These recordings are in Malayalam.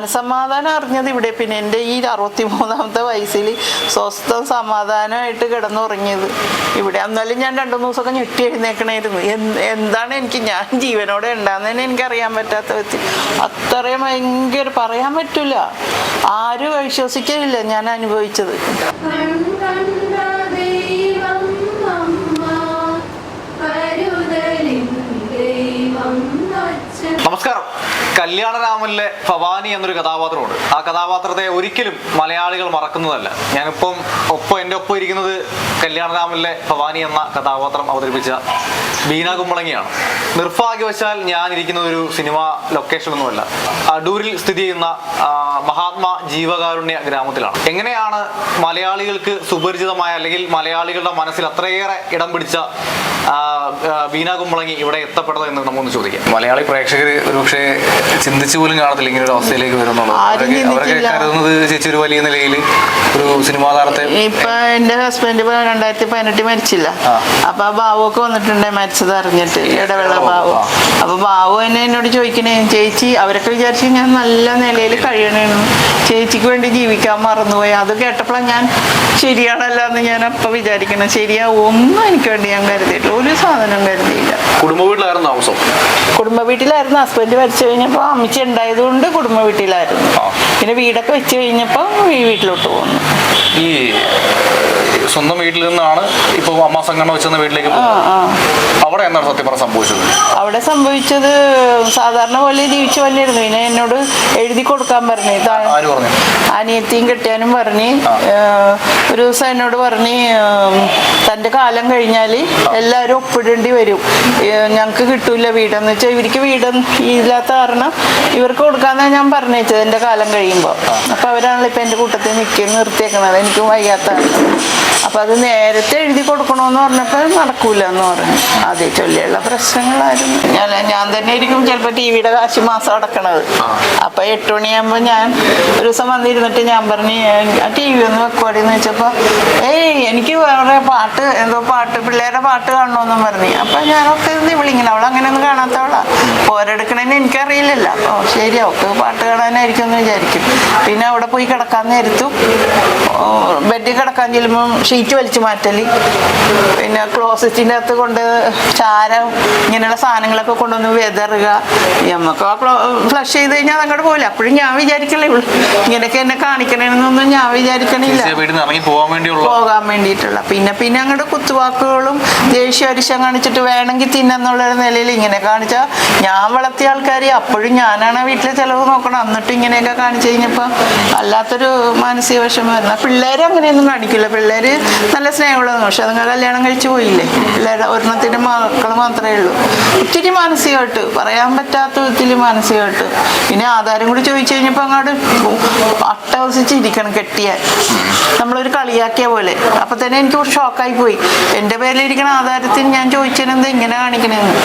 മനസമാധാനം അറിഞ്ഞത് ഇവിടെ. പിന്നെ എന്റെ ഈ അറുപത്തി മൂന്നാമത്തെ വയസ്സിൽ സ്വസ്ഥം സമാധാനമായിട്ട് കിടന്നുറങ്ങിയത്. ഇവിടെ എന്നാലും ഞാൻ രണ്ടു ദിവസമൊക്കെ ഞെട്ടി എഴുന്നേക്കണായിരുന്നു. എന്ത് എന്താണ് എനിക്ക് ഞാൻ ജീവനോടെ ഉണ്ടാകുന്നതിന് എനിക്ക് അറിയാൻ പറ്റാത്ത വ്യക്തി അത്രയും ഭയങ്കര പറയാൻ പറ്റില്ല ആരും വിശ്വസിക്കില്ല ഞാൻ അനുഭവിച്ചത്. കല്യാണരാമനിലെ ഭവാനി എന്നൊരു കഥാപാത്രമുണ്ട്. ആ കഥാപാത്രത്തെ ഒരിക്കലും മലയാളികൾ മറക്കുന്നതല്ല. ഞാനിപ്പം ഒപ്പം എന്റെ ഒപ്പം ഇരിക്കുന്നത് കല്യാണരാമനിലെ ഭവാനി എന്ന കഥാപാത്രം അവതരിപ്പിച്ച ബീന കുമ്പളങ്ങിയാണ്. നിർഭാഗ്യവശാൽ ഞാൻ ഇരിക്കുന്നത് ഒരു സിനിമ ലൊക്കേഷനൊന്നുമല്ല അടൂരിൽ സ്ഥിതി ചെയ്യുന്ന മഹാത്മാ ജീവകാരുണ്യ ഗ്രാമത്തിലാണ്. എങ്ങനെയാണ് മലയാളികൾക്ക് സുപരിചിതമായ അല്ലെങ്കിൽ മലയാളികളുടെ മനസ്സിൽ അത്രയേറെ ഇടം പിടിച്ച ആ, ആ, കുമ്പളങ്ങി ഇവിടെ എത്തപ്പെടുന്നത് എന്ന് നമുക്കൊന്ന് ചോദിക്കാം. മലയാളി പ്രേക്ഷകർ ഒരുപക്ഷെ ചിന്തിച്ചു പോലും കാണത്തില്ല ഇങ്ങനെ ഒരു അവസ്ഥയിലേക്ക് വരുന്നുള്ളൂ. അവരൊക്കെ കരുതുന്നത് ചേച്ചി ഒരു വലിയ നിലയിൽ ഒരു സിനിമാ താരത്തെ ഇപ്പൊ എന്റെ ഹസ്ബൻഡ് ഇപ്പൊ രണ്ടായിരത്തി പതിനെട്ട് മരിച്ചില്ല. അപ്പൊ ആ ബാവൊക്കെ വന്നിട്ടുണ്ട് മരിച്ചത് അറിഞ്ഞിട്ട് ഇടവേള ബാവു. അപ്പൊ ബാവു തന്നെ എന്നോട് ചോദിക്കണേ ചേച്ചി അവരൊക്കെ വിചാരിച്ചു ഞാൻ നല്ല നിലയിൽ കഴിയണേന്നു. ചേച്ചിക്ക് വേണ്ടി ജീവിക്കാൻ മറന്നുപോയി. അത് കേട്ടപ്പോഴാണ് ഞാൻ ശരിയാണല്ലോ എന്ന് ഞാൻ അപ്പൊ വിചാരിക്കണം. ശരിയാ ഒന്നും എനിക്ക് വേണ്ടി ഞാൻ കരുതിയിട്ടില്ല ഒരു സാധനം കരുതിയില്ല. കുടുംബ വീട്ടിലായിരുന്നു താമസം? കുടുംബ വീട്ടിലായിരുന്നു. ഹസ്ബൻഡ് മരിച്ചു കഴിഞ്ഞപ്പോൾ അമ്മച്ചി ഉണ്ടായതുകൊണ്ട് കുടുംബ വീട്ടിലായിരുന്നു. പിന്നെ വീടൊക്കെ വെച്ച് കഴിഞ്ഞപ്പോൾ ഈ വീട്ടിലോട്ട് പോകുന്നു ഈ സ്വന്തം വീട്ടിൽ നിന്നാണ് ഇപ്പൊ അമ്മ സംഘടന വെച്ചെന്ന വീട്ടിലേക്ക് പോകുന്നത്. അവിടെ എന്താണ് സത്യം പറഞ്ഞ സംഭവിച്ചത്? അവിടെ സംഭവിച്ചത് സാധാരണ പോലെ ജീവിച്ചു വന്നിരുന്നു. പിന്നെ എന്നോട് എഴുതി കൊടുക്കാൻ പറഞ്ഞു. അനിയത്തിയും കെട്ടിയാനും പറഞ്ഞ്. ഒരു ദിവസം എന്നോട് പറഞ്ഞ് തന്റെ കാലം കഴിഞ്ഞാൽ എല്ലാവരും ഒപ്പിടേണ്ടി വരും. ഞങ്ങൾക്ക് കിട്ടൂല വീടെന്ന് വെച്ചാൽ ഇവർക്ക് വീട് ഇല്ലാത്ത കാരണം ഇവർക്ക് കൊടുക്കാന്നാണ് ഞാൻ പറഞ്ഞേച്ചത് എന്റെ കാലം കഴിയുമ്പോൾ അപ്പോൾ അവരാണല്ലോ ഇപ്പം എന്റെ കൂട്ടത്തിൽ നിൽക്കുന്നത് നിർത്തിയേക്കണത്. എനിക്കും വയ്യാത്ത അപ്പം അത് നേരത്തെ എഴുതി കൊടുക്കണമെന്ന് പറഞ്ഞപ്പോൾ നടക്കൂല എന്ന് പറഞ്ഞു. അതേ ചൊല്ലിയുള്ള പ്രശ്നങ്ങളായിരുന്നു. ഞാൻ ഞാൻ തന്നെ ആയിരിക്കും ചിലപ്പോൾ ടി വിയുടെ കാശ് മാസം അടക്കണത്. അപ്പം എട്ട് മണിയാകുമ്പോൾ ഞാൻ ഒരു ദിവസം വന്നിരുന്നിട്ട് ഞാൻ പറഞ്ഞു ടി വി ഒന്ന് വെക്കുവാടി എന്ന് വെച്ചപ്പോൾ ഏയ് എനിക്ക് വേറെ പാട്ട് എന്തോ പാട്ട് പിള്ളേരുടെ പാട്ട് കാണണമെന്നും പറഞ്ഞു. അപ്പം ഞാനൊക്കെ ഒക്കെ വിളിങ്ങനെ അവൾ അങ്ങനെ ഒന്നും കാണാത്തവളാ. പോരെടുക്കണേന്ന് എനിക്കറിയില്ലല്ലോ. ഓ ശരി അവൾക്ക് പാട്ട് കാണാനായിരിക്കും എന്ന് വിചാരിക്കും. പിന്നെ അവിടെ പോയി കിടക്കാൻ നേരത്തും ബെഡിൽ കിടക്കാൻ ചെല്ലുമ്പം ഷീറ്റ് വലിച്ചു മാറ്റൽ. പിന്നെ ക്ലോസറ്റിന്റെ അകത്ത് കൊണ്ട് ചാരം ഇങ്ങനെയുള്ള സാധനങ്ങളൊക്കെ കൊണ്ടുവന്ന് വെതറുക. നമുക്ക് ആ ക്ലോ ഫ്ലഷ് ചെയ്ത് കഴിഞ്ഞാൽ അങ്ങോട്ട് പോകില്ല അപ്പോഴും ഞാൻ വിചാരിക്കണേ ഉള്ളു. ഇങ്ങനെയൊക്കെ എന്നെ കാണിക്കണമെന്നൊന്നും ഞാൻ വിചാരിക്കണില്ല. പോകാൻ വേണ്ടിയിട്ടുള്ള. പിന്നെ പിന്നെ അങ്ങോട്ട് കുത്തുവാക്കുകളും ദേഷ്യ അരിശം കാണിച്ചിട്ട് വേണമെങ്കിൽ തിന്നെന്നുള്ള ഒരു നിലയിൽ ഇങ്ങനെ കാണിച്ചാൽ ഞാൻ വളർത്തിയ ആൾക്കാർ അപ്പോഴും ഞാനാണ് വീട്ടിലെ ചിലവ് നോക്കണം എന്നിട്ട് ഇങ്ങനെയൊക്കെ കാണിച്ചു കഴിഞ്ഞപ്പോൾ വല്ലാത്തൊരു മാനസിക വിഷമായിരുന്നു പിള്ളേർ അങ്ങനെയൊന്നും കാണിക്കില്ല പിള്ളേർ നല്ല സ്നേഹമുള്ളത് പക്ഷെ അതുങ്ങൾ കല്യാണം കഴിച്ചു പോയില്ലേ? എല്ലാവരും ഒരെണ്ണത്തിന്റെ മക്കൾ മാത്രമേ ഉള്ളൂ. ഒത്തിരി മാനസികമായിട്ട് പറയാൻ പറ്റാത്ത വിധത്തിൽ മാനസികമായിട്ട്. പിന്നെ ആധാരം കൂടി ചോദിച്ചു കഴിഞ്ഞപ്പോൾ അങ്ങോട്ട് അട്ടവസിച്ചിരിക്കണം കെട്ടിയാൽ നമ്മളൊരു കളിയാക്കിയ പോലെ. അപ്പം തന്നെ എനിക്ക് ഷോക്കായി പോയി. എന്റെ പേരിലിരിക്കണ ആധാരത്തിന് ഞാൻ ചോദിച്ചത് ഇങ്ങനെ കാണിക്കണമെന്ന്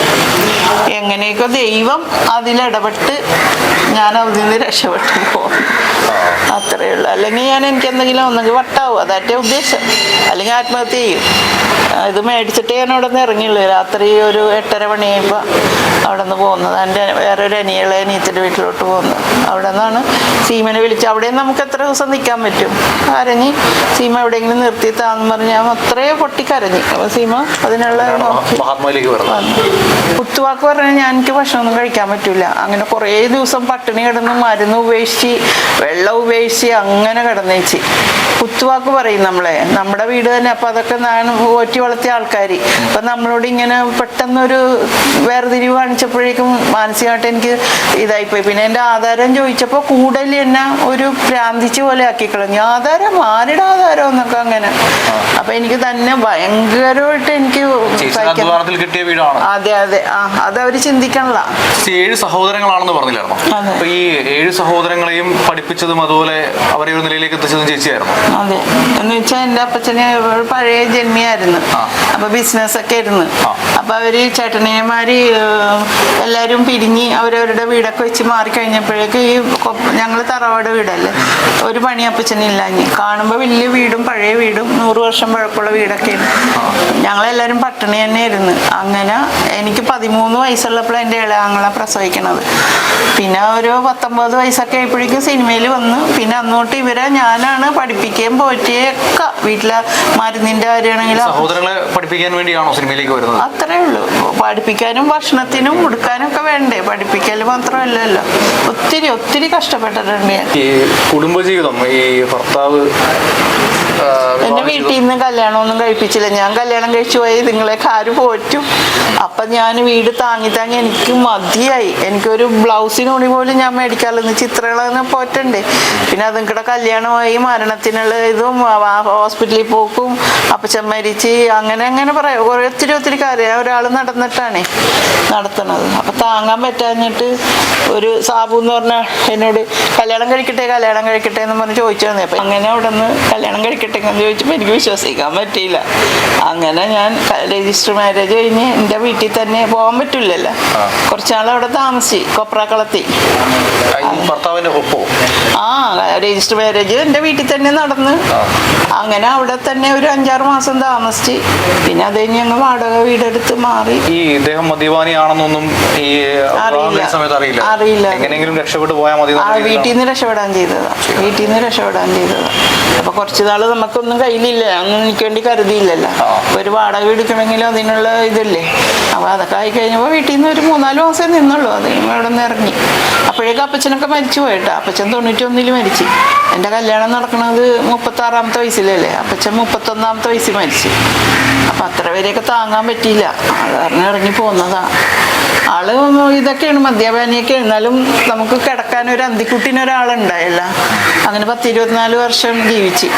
എങ്ങനെയൊക്കെ ദൈവം അതിലിടപെട്ട് ഞാൻ അതിൽ നിന്ന് രക്ഷപ്പെട്ടു പോകും അത്രയേ ഉള്ളൂ. അല്ലെങ്കിൽ ഞാൻ എനിക്ക് എന്തെങ്കിലും ഒന്നെങ്കിൽ വട്ടാവും. അതാറ്റേ ഉദ്ദേശം. അല്ലെങ്കിൽ ആത്മഹത്യ ചെയ്യും. ഇത് മേടിച്ചിട്ട് ഞാൻ അവിടെ നിന്ന് ഇറങ്ങിയുള്ളൂ രാത്രി ഒരു എട്ടര മണിയായപ്പോൾ അവിടെ നിന്ന് പോകുന്നത്. എന്റെ വേറെ ഒരു അനിയളെ അനിയത്തിന്റെ വീട്ടിലോട്ട് പോകുന്നത് അവിടെ നിന്നാണ് സീമനെ വിളിച്ച് അവിടെ നമുക്ക് എത്ര ദിവസം നിൽക്കാൻ പറ്റും? കരഞ്ഞ് സീമ എവിടെയെങ്കിലും നിർത്തി താന്ന് പറഞ്ഞ് ഞാൻ അത്രയും പൊട്ടിക്കരഞ്ഞ്. അപ്പോൾ സീമ അതിനുള്ള. കുത്തുവാക്ക് പറഞ്ഞാൽ ഞാൻ എനിക്ക് ഭക്ഷണമൊന്നും കഴിക്കാൻ പറ്റില്ല അങ്ങനെ കുറേ ദിവസം പട്ടിണി കിടന്ന് മരുന്ന് ഉപേക്ഷിച്ച് വെള്ളം ഉപേക്ഷിച്ച് അങ്ങനെ കിടന്നേച്ച്. കുത്തുവാക്ക് പറയും നമ്മളെ നമ്മുടെ വീട് തന്നെ അപ്പൊ അതൊക്കെ ഞാൻ ഓറ്റി വളർത്തിയ ആൾക്കാർ അപ്പൊ നമ്മളോട് ഇങ്ങനെ പെട്ടെന്നൊരു വേർതിരിവ് കാണിച്ചപ്പോഴേക്കും മാനസികമായിട്ട് എനിക്ക് ഇതായിപ്പോയി. പിന്നെ എന്റെ ആധാരം ചോദിച്ചപ്പോൾ കൂടുതൽ എന്നെ ഒരു പ്രാന്തിച്ച് പോലെ ആക്കി കളഞ്ഞു. ആധാരം? ആരുടെ ആധാരം എന്നൊക്കെ അങ്ങനെ. അപ്പൊ എനിക്ക് തന്നെ ഭയങ്കരമായിട്ട് എനിക്ക് കിട്ടിയ വീടാണ്. അതെ അതെ. ആ അത് അവർ ചിന്തിക്കണല്ല ഏഴ് സഹോദരങ്ങളാണെന്ന് പറഞ്ഞില്ലായിരുന്നു. അപ്പൊ ഈ ഏഴ് സഹോദരങ്ങളെയും പഠിപ്പിച്ചതും അതുപോലെ അവരെ ഒരു നിലയിലേക്ക് എത്തിച്ചതും ചേച്ചിയായിരുന്നു? അതെ. എന്ന് വെച്ചാൽ എന്റെ അപ്പച്ചന് പഴയ ജന്മിയായിരുന്നു. അപ്പൊ ബിസിനസ് ഒക്കെ ആയിരുന്നു. അപ്പൊ അവർ ചേട്ടനിയന്മാര് ഏഹ്, എല്ലാവരും പിരിഞ്ഞ് അവരവരുടെ വീടൊക്കെ വെച്ച് മാറിക്കഴിഞ്ഞപ്പോഴേക്ക് ഈ ഞങ്ങൾ തറവാട് വീടല്ലേ? ഒരു പണി അപ്പച്ചനില്ലാഞ്ഞ് കാണുമ്പോൾ വലിയ വീടും പഴയ വീടും നൂറ് വർഷം പഴക്കമുള്ള വീടൊക്കെയാണ്. ഞങ്ങളെല്ലാവരും പട്ടിണി തന്നെയായിരുന്നു. അങ്ങനെ എനിക്ക് പതിമൂന്ന് വയസ്സുള്ളപ്പോഴാണ് എന്റെ ഇളയാങ്ങളെ പ്രസവിക്കണത്. പിന്നെ ഒരു പത്തൊമ്പത് വയസ്സൊക്കെ ആയപ്പോഴേക്കും സിനിമയിൽ വന്ന്. പിന്നെ അന്നോട്ട് ഇവരെ ഞാനാണ് പഠിപ്പിക്കുകയും പോറ്റിയൊക്കെ വീട്ടിലെ മരുന്നിന്റെ കാര്യമാണെങ്കിലും പഠിപ്പിക്കാൻ വേണ്ടിയാണോ സിനിമയിലേക്ക് വരുന്നത്? അത്രേ ഉള്ളൂ. പഠിപ്പിക്കാനും ഭക്ഷണത്തിനും ഉടുക്കാനും ഒക്കെ വേണ്ടേ? പഠിപ്പിക്കൽ മാത്രമല്ലല്ലോ. ഒത്തിരി ഒത്തിരി കഷ്ടപ്പെട്ടിട്ടുണ്ട് ഞാൻ ഈ കുടുംബജീവിതം ഈ ഭർത്താവ് എന്റെ വീട്ടിൽ നിന്ന് കല്യാണമൊന്നും കഴിപ്പിച്ചില്ല. ഞാൻ കല്യാണം കഴിച്ചു പോയി നിങ്ങളെ കാര് പോറ്റും? അപ്പൊ ഞാൻ വീട് താങ്ങി താങ്ങി എനിക്ക് മതിയായി. എനിക്കൊരു ബ്ലൗസിന് തുണി പോലും ഞാൻ മേടിക്കാറില്ല. ചിത്രങ്ങളെ പോറ്റണ്ടേ? പിന്നെ അതുങ്ങളുടെ കല്യാണമായി മരണത്തിനുള്ള ഇതും ഹോസ്പിറ്റലിൽ പോക്കും അപ്പച്ചൻ മരിച്ച് അങ്ങനെ അങ്ങനെ പറയാം. ഒത്തിരി ഒത്തിരി കാര്യം. ഒരാൾ നടന്നിട്ടാണേ. നടത്തണത് അപ്പൊ താങ്ങാൻ പറ്റാഞ്ഞിട്ട് ഒരു സാബു എന്ന് പറഞ്ഞ എന്നോട് കല്യാണം കഴിക്കട്ടെ കല്യാണം കഴിക്കട്ടെ എന്ന് പറഞ്ഞ് ചോദിച്ചു തന്നെ. അപ്പൊ അങ്ങനെ അവിടെ നിന്ന് കല്യാണം കഴിക്കട്ടെ എന്ന് ചോദിച്ചപ്പോൾ എനിക്ക് വിശ്വസിക്കാൻ പറ്റിയില്ല. അങ്ങനെ ഞാൻ രജിസ്റ്റർ മാരേജ് കഴിഞ്ഞ് എന്റെ വീട്ടിൽ തന്നെ പോകാൻ പറ്റില്ലല്ലോ. കുറച്ചാൾ അവിടെ താമസിച്ചു കൊപ്രാക്കളത്തി ആ രജിസ്റ്റർ മാരേജ് എന്റെ വീട്ടിൽ തന്നെ നടന്ന്. അങ്ങനെ അവിടെ തന്നെ ഒരു അഞ്ചാറ് മാസം താമസിച്ച്. പിന്നെ അത് കഴിഞ്ഞ് ഞങ്ങൾ വാടക വീടെടുത്ത് മാറി. ഈ ഇദ്ദേഹം മദ്യപാനിയാണെന്നൊന്നും ഈ വിവാഹം അറിയില്ല. സമയത്ത് അറിയില്ല. അറിയില്ല. എങ്ങനെയെങ്കിലും രക്ഷപ്പെട്ടു പോയാൽ മതി വീട്ടിൽ നിന്ന് രക്ഷപ്പെടാൻ ചെയ്തതാ. വീട്ടിൽ നിന്ന് രക്ഷപ്പെടാൻ ചെയ്തതാ. അപ്പൊ കുറച്ചു നാൾ നമുക്കൊന്നും കയ്യിലില്ല. ഒന്നും എനിക്ക് വേണ്ടി കരുതിയില്ലല്ലോ. ഒരു വാടക എടുക്കണമെങ്കിലും അതിനുള്ള ഇതല്ലേ? അപ്പൊ അതൊക്കെ ആയി കഴിഞ്ഞപ്പോൾ വീട്ടിൽ നിന്ന് ഒരു മൂന്നാൽ മാസം നിന്നുള്ളൂ. അത് ഇവിടെ അവിടെ നിന്ന് ഇറങ്ങി. അപ്പോഴേക്കും അപ്പച്ചനൊക്കെ മരിച്ചു പോയിട്ടാ. അപ്പച്ചൻ തൊണ്ണൂറ്റൊന്നിൽ മരിച്ചു. എന്റെ കല്യാണം നടക്കുന്നത് മുപ്പത്താറാമത്തെ വയസ്സിലല്ലേ? അപ്പച്ചൻ മുപ്പത്തൊന്നാമത്തെ വയസ്സിൽ മരിച്ചു. അപ്പൊ അത്ര വരെയൊക്കെ താങ്ങാൻ പറ്റിയില്ല. അത് കാരണം ഇറങ്ങി പോന്നതാ. ആൾ ഇതൊക്കെയാണ് മദ്യപാനിയൊക്കെ. എന്നാലും നമുക്ക് കിടക്കാൻ ഒരു അന്തിക്കുട്ടിന് ഒരാളുണ്ടായില്ല. അങ്ങനെ പത്ത് ഇരുപത്തിനാല് വർഷം ജീവിച്ച്.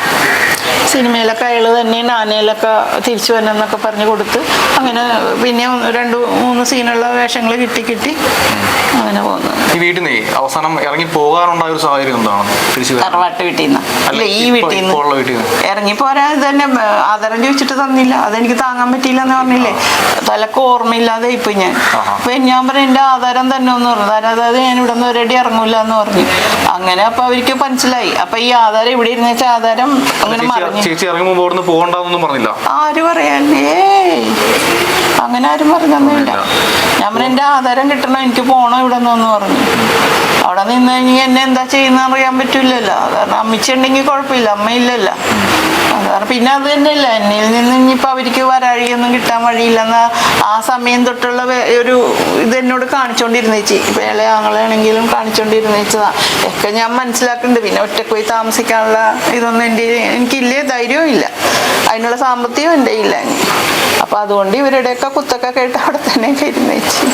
സിനിമയിലൊക്കെ അയാൾ തന്നെ നാനയിലൊക്കെ തിരിച്ചു വന്നെന്നൊക്കെ പറഞ്ഞു കൊടുത്ത് അങ്ങനെ പിന്നെ രണ്ട് മൂന്ന് സീനുള്ള വേഷങ്ങൾ കിട്ടി കിട്ടി. അങ്ങനെ പോകുന്നു ഈ വീട്ടിൽ നിന്ന് അവസാനം ഇറങ്ങി പോകാറുണ്ടായ ഒരു സാഹചര്യം എന്താണ്? തറവാട്ട് വീട്ടിൽ നിന്ന്. അല്ല ഈ ഇപ്പൊ- വീട്ടിൽ ഇപ്പൊ നിന്ന് വീട്ടിൽ ഇറങ്ങി പോരാ ഇത് തന്നെ ആധാരം ചോദിച്ചിട്ട് തന്നില്ല. അതെനിക്ക് താങ്ങാൻ പറ്റിയില്ല എന്ന് പറഞ്ഞില്ലേ? തലക്ക് ഓർമ്മയില്ലാതെ ഇപ്പൊ ഞാൻ. അപ്പൊ ഞാൻ പറഞ്ഞു എന്റെ ആധാരം തന്നെ ഒന്ന് പറഞ്ഞു. അതായത് ഞാൻ ഇവിടെ നിന്ന് ഒരടി ഇറങ്ങൂല എന്ന് പറഞ്ഞു. അങ്ങനെ അപ്പൊ അവർക്ക് മനസ്സിലായി. അപ്പൊ ഈ ആധാരം ഇവിടെ ഇരുന്ന വെച്ചാൽ ആധാരം അങ്ങനെ മറിഞ്ഞു. ചേച്ചി അവിടുന്ന് പോകണ്ടെന്നൊന്നും പറഞ്ഞില്ല. ആര് പറയാൻ? അങ്ങനെ ആരും പറഞ്ഞൊന്നുമില്ല. ഞാൻ ആധാരം കിട്ടണം എനിക്ക് പോണോ ഇവിടെ നിന്നു പറഞ്ഞു. അവിടെ നിന്ന് കഴിഞ്ഞാൽ എന്നെ എന്താ ചെയ്യുന്ന അറിയാൻ പറ്റില്ലല്ലോ. കാരണം അമ്മച്ചുണ്ടെങ്കിൽ കുഴപ്പമില്ല അമ്മയില്ലല്ലോ കാരണം പിന്നെ അത് തന്നെയല്ല എന്നിൽ നിന്ന് ഇനിയിപ്പോൾ അവർക്ക് വരാഴിയൊന്നും കിട്ടാൻ വഴിയില്ലെന്ന ആ സമയം തൊട്ടുള്ള ഒരു ഇത് എന്നോട് കാണിച്ചോണ്ടിരുന്നേച്ചി ഇപ്പൊ ഇളയ ആങ്ങളാണെങ്കിലും കാണിച്ചോണ്ടിരുന്നേച്ചതാ ഒക്കെ ഞാൻ മനസ്സിലാക്കുന്നുണ്ട്. പിന്നെ ഒറ്റയ്ക്ക് പോയി താമസിക്കാനുള്ള ഇതൊന്നും എന്റെ എനിക്കില്ലേ ധൈര്യവും ഇല്ല. അതിനുള്ള സാമ്പത്തികം എന്റെ ഇല്ല അപ്പൊ അതുകൊണ്ട് ഇവരുടെയൊക്കെ കുത്തൊക്കെ കേട്ട് അവിടെ തന്നെ ഇരുന്നേച്ചി